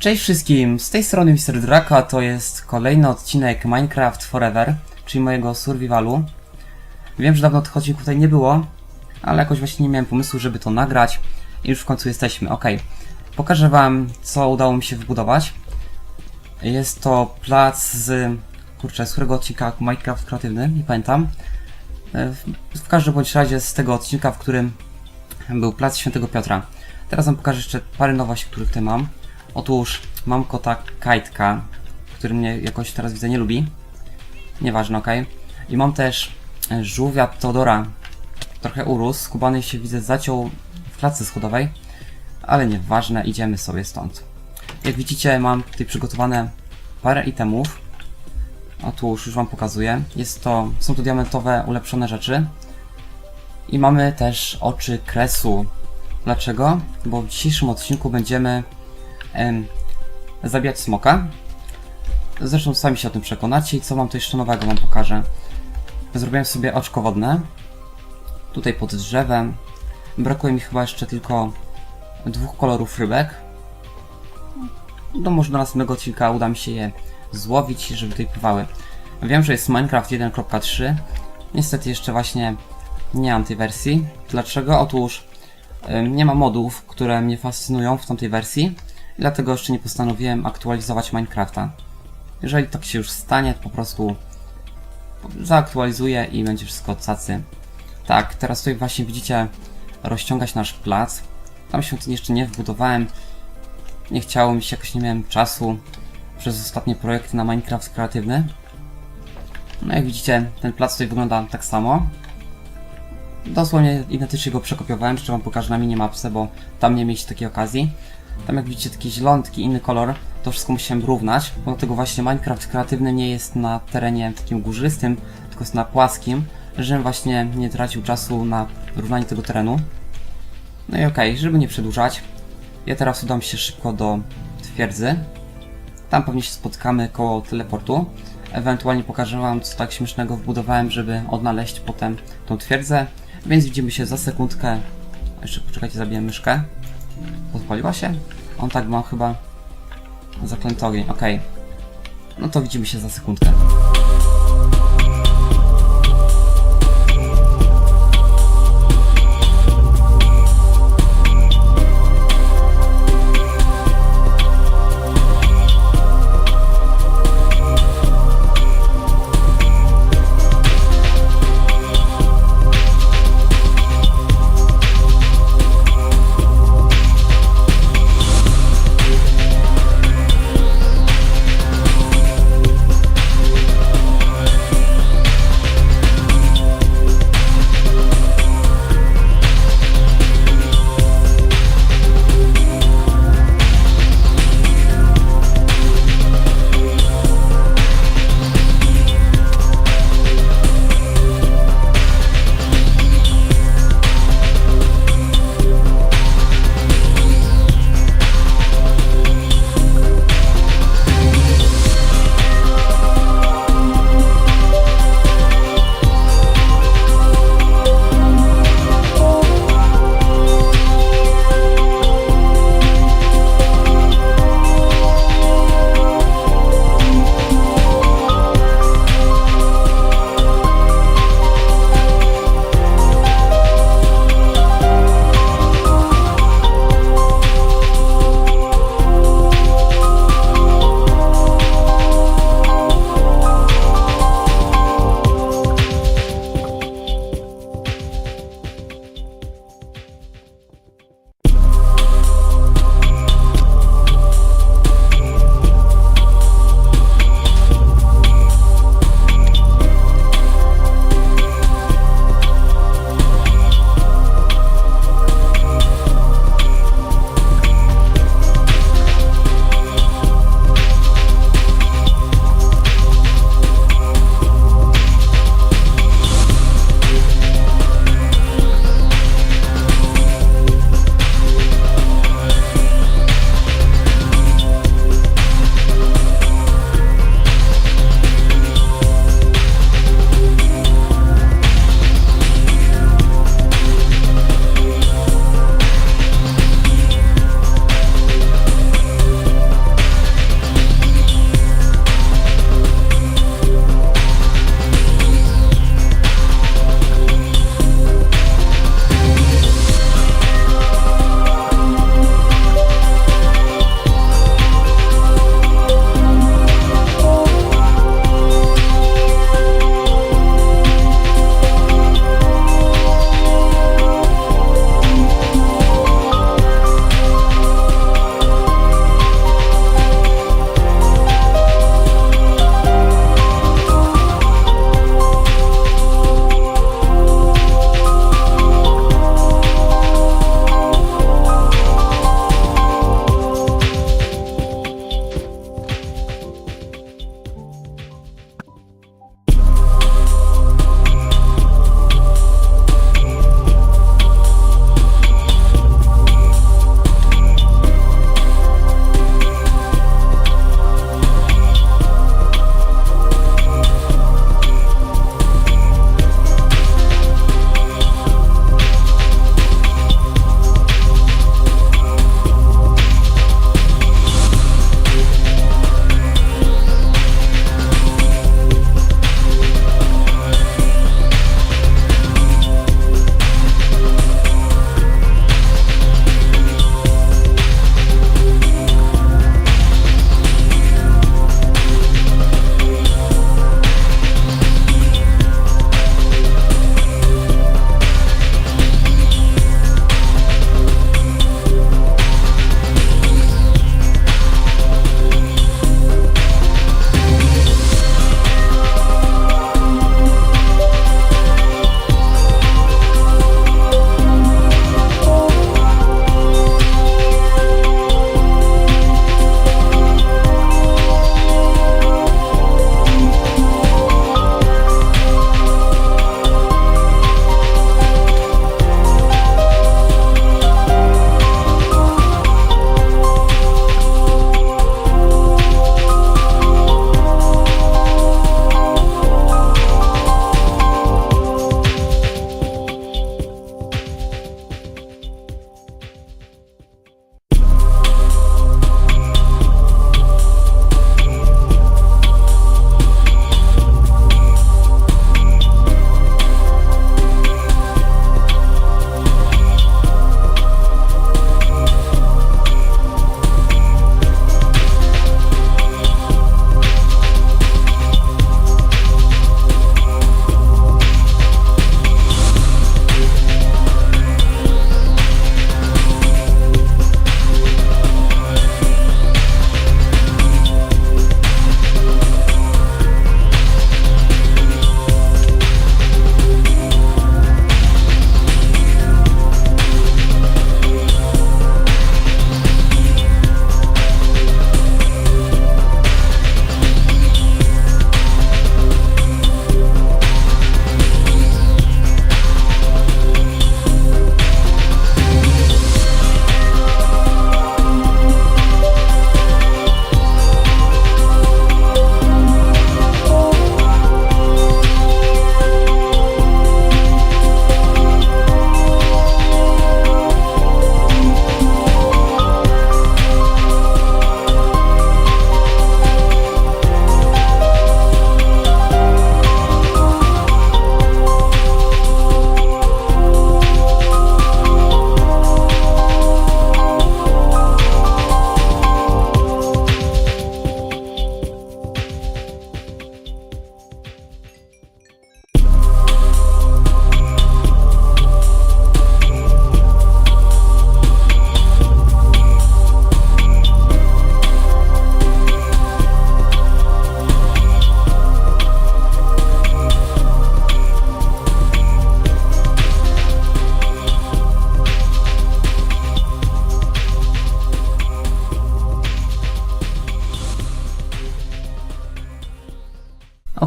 Cześć wszystkim, z tej strony Mr. Draka, to jest kolejny odcinek Minecraft Forever, czyli mojego survivalu. Wiem, że dawno odcinków tutaj nie było, ale jakoś właśnie nie miałem pomysłu, żeby to nagrać i już w końcu jesteśmy, ok. Pokażę wam, co udało mi się wybudować. Jest to plac z... kurczę, z którego odcinka Minecraft kreatywny, nie pamiętam. W każdym bądź razie z tego odcinka, w którym był plac Świętego Piotra. Teraz wam pokażę jeszcze parę nowości, których tutaj mam. Otóż mam kota Kajtka, który mnie jakoś teraz widzę nie lubi. Nieważne, ok. I mam też e, żółwia Todora. Trochę urósł, skubany się widzę zaciął w klatce schodowej. Ale nieważne, idziemy sobie stąd. Jak widzicie mam tutaj przygotowane parę itemów. Otóż już wam pokazuję. Jest to, są to diamentowe ulepszone rzeczy. I mamy też oczy kresu. Dlaczego? Bo w dzisiejszym odcinku będziemy em, zabijać smoka. Zresztą sami się o tym przekonacie i co mam tu jeszcze nowego wam pokażę. Zrobiłem sobie oczko wodne. Tutaj pod drzewem. Brakuje mi chyba jeszcze tylko dwóch kolorów rybek. No może do następnego odcinka uda mi się je złowić, żeby tutaj pływały. Wiem, że jest Minecraft 1.3. Niestety jeszcze właśnie nie mam tej wersji. Dlaczego? Otóż nie ma modów, które mnie fascynują w tamtej wersji. Dlatego jeszcze nie postanowiłem aktualizować Minecrafta. Jeżeli tak się już stanie, to po prostu zaaktualizuję i będzie wszystko cacy. Tak, teraz tutaj właśnie widzicie rozciągać nasz plac. Tam świątyni jeszcze nie wbudowałem. Nie chciało mi się, jakoś nie miałem czasu przez ostatnie projekty na Minecraft kreatywny. No jak widzicie, ten plac tutaj wygląda tak samo. Dosłownie identycznie go przekopiowałem, jeszcze wam pokażę na minimapce, bo tam nie mieliście takiej okazji. Tam jak widzicie taki zielony, taki inny kolor, to wszystko musiałem równać, dlatego właśnie Minecraft kreatywny nie jest na terenie takim górzystym, tylko jest na płaskim, żebym właśnie nie tracił czasu na równanie tego terenu. No i okej, żeby nie przedłużać, ja teraz udam się szybko do twierdzy. Tam pewnie się spotkamy koło teleportu. Ewentualnie pokażę wam, co tak śmiesznego wbudowałem, żeby odnaleźć potem tą twierdzę. Więc widzimy się za sekundkę. Jeszcze poczekajcie, zabiję myszkę. Podpaliła się? On tak ma chyba zaklęty ogień, okej. No to widzimy się za sekundkę.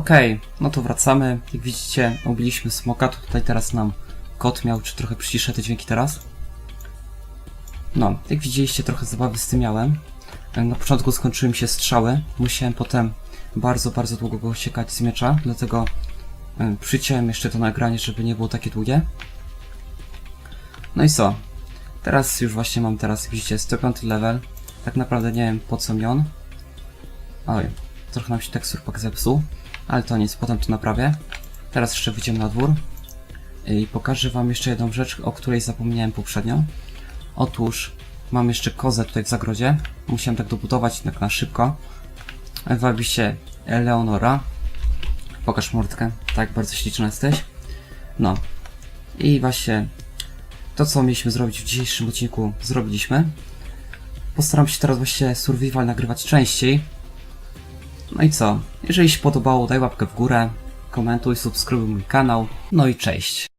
Okej, no to wracamy. Jak widzicie, ubiliśmy smoka. To tutaj teraz nam kot miał, czy trochę przyciszę te dźwięki teraz. No, jak widzieliście, trochę zabawy z tym miałem. Na początku skończyły mi się strzały. Musiałem potem bardzo, bardzo długo go uciekać z miecza, dlatego e, przyciąłem jeszcze to nagranie, żeby nie było takie długie. No i co? Teraz już właśnie mam teraz, jak widzicie, 105 level. Tak naprawdę nie wiem po co mi on. Oj, trochę nam się teksturpak zepsuł, ale to nic, potem to naprawię. Teraz jeszcze wyjdziemy na dwór i pokażę wam jeszcze jedną rzecz, o której zapomniałem poprzednio. Otóż mam jeszcze kozę tutaj w zagrodzie. Musiałem tak dobudować tak na szybko. Wabi się Eleonora. Pokaż mordkę. Tak, bardzo śliczna jesteś. No. I właśnie to, co mieliśmy zrobić w dzisiejszym odcinku, zrobiliśmy. Postaram się teraz właśnie survival nagrywać częściej. No i co? Jeżeli się podobało, daj łapkę w górę, komentuj, subskrybuj mój kanał. No i cześć.